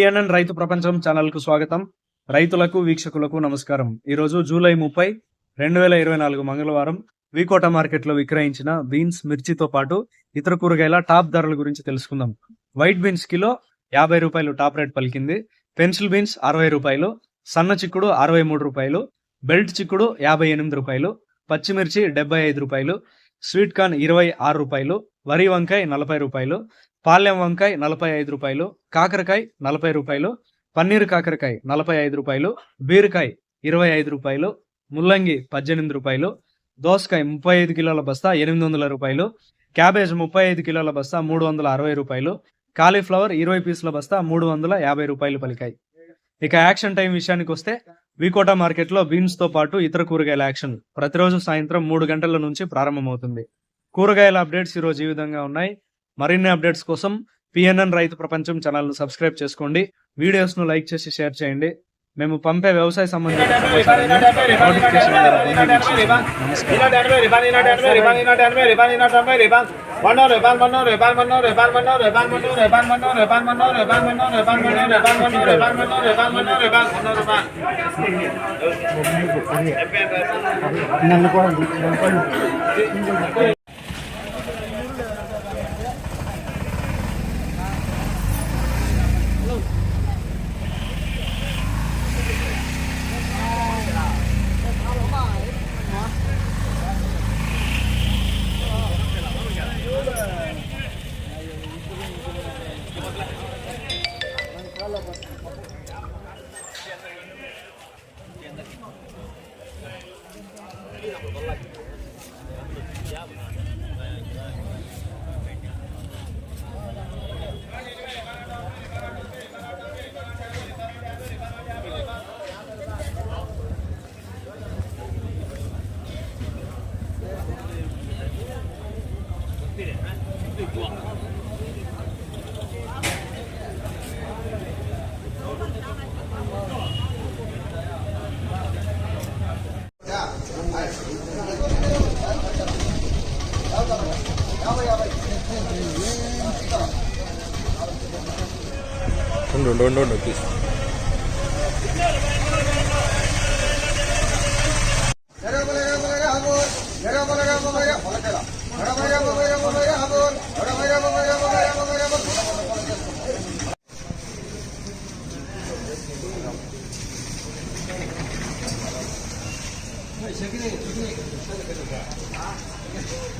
PNN రైతు ప్రపంచం ఛానల్కు స్వాగతం. రైతులకు వీక్షకులకు నమస్కారం. ఈరోజు జూలై ముప్పై రెండు వేల ఇరవై నాలుగు మంగళవారం వికోట మార్కెట్లో విక్రయించిన బీన్స్ మిర్చితో పాటు ఇతర కూరగాయల టాప్ ధరల గురించి తెలుసుకుందాం. వైట్ బీన్స్ కిలో యాభై రూపాయలు టాప్ రేట్ పలికింది. పెన్సిల్ బీన్స్ అరవై రూపాయలు సన్న చిక్కుడు అరవై మూడు రూపాయలు బెల్ట్ చిక్కుడు యాభై ఎనిమిది రూపాయలు పచ్చిమిర్చి డెబ్బై ఐదు రూపాయలు స్వీట్ కార్న్ ఇరవై ఆరు రూపాయలు వరి వంకాయ నలభై రూపాయలు పాలెం వంకాయ నలభై ఐదు రూపాయలు కాకరకాయ నలభై రూపాయలు పన్నీర్ కాకరకాయ నలభై ఐదు రూపాయలు బీరకాయ ఇరవై ఐదు రూపాయలు ముల్లంగి పద్దెనిమిది రూపాయలు దోసకాయ ముప్పై ఐదు కిలోల బస్తా ఎనిమిది వందల రూపాయలు క్యాబేజ్ ముప్పై ఐదు కిలోల బస్తా మూడు వందల అరవై రూపాయలు కాలీఫ్లవర్ ఇరవై పీసుల బస్తా మూడు వందల యాభై రూపాయలు పలికాయి. ఇక యాక్షన్ టైం విషయానికి వస్తే వికోటా మార్కెట్లో బీన్స్తో పాటు ఇతర కూరగాయల యాక్షన్ ప్రతిరోజు సాయంత్రం మూడు గంటల నుంచి ప్రారంభమవుతుంది. కూరగాయల అప్డేట్స్ ఈ ఈ విధంగా ఉన్నాయి. మరిన్ని అప్డేట్స్ కోసం పిఎన్ఎన్ రైతు ప్రపంచం ఛానల్ను సబ్స్క్రైబ్ చేసుకోండి. వీడియోస్ను లైక్ చేసి షేర్ చేయండి. మేము పంపే వ్యవసాయ సంబంధించిన సమాచారాన్ని నోటిఫికేషన్ ద్వారా పొంది వీక్షించండి. నమస్కారం ఉండు ఉండు ఉండు ఉండు ప్లీజ్ ఉండు ఉండు ఉండు ఉండు ప్లీజ్ యాభై రూపాయలు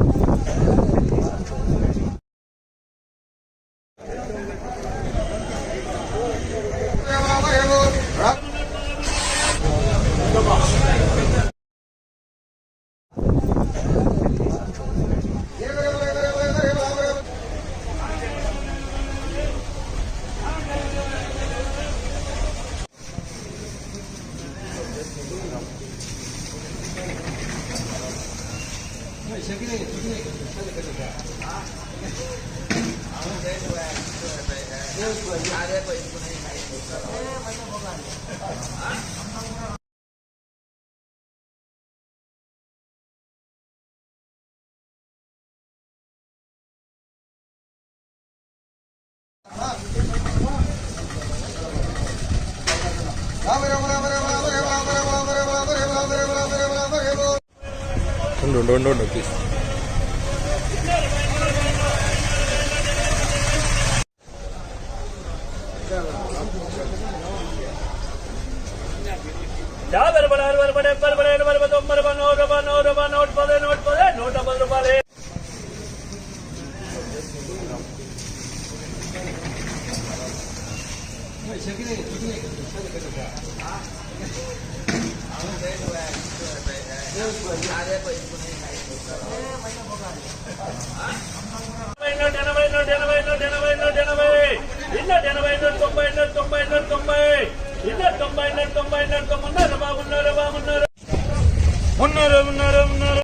డెబ్బై రూపాయలు ఉండు ఉండు ఉండు ఉండు ప్లీజ్ నూట పది నూట నూట పది రూపాయలు. ఎనభై నూట ఎనభై నూట ఎనభై ఎనభై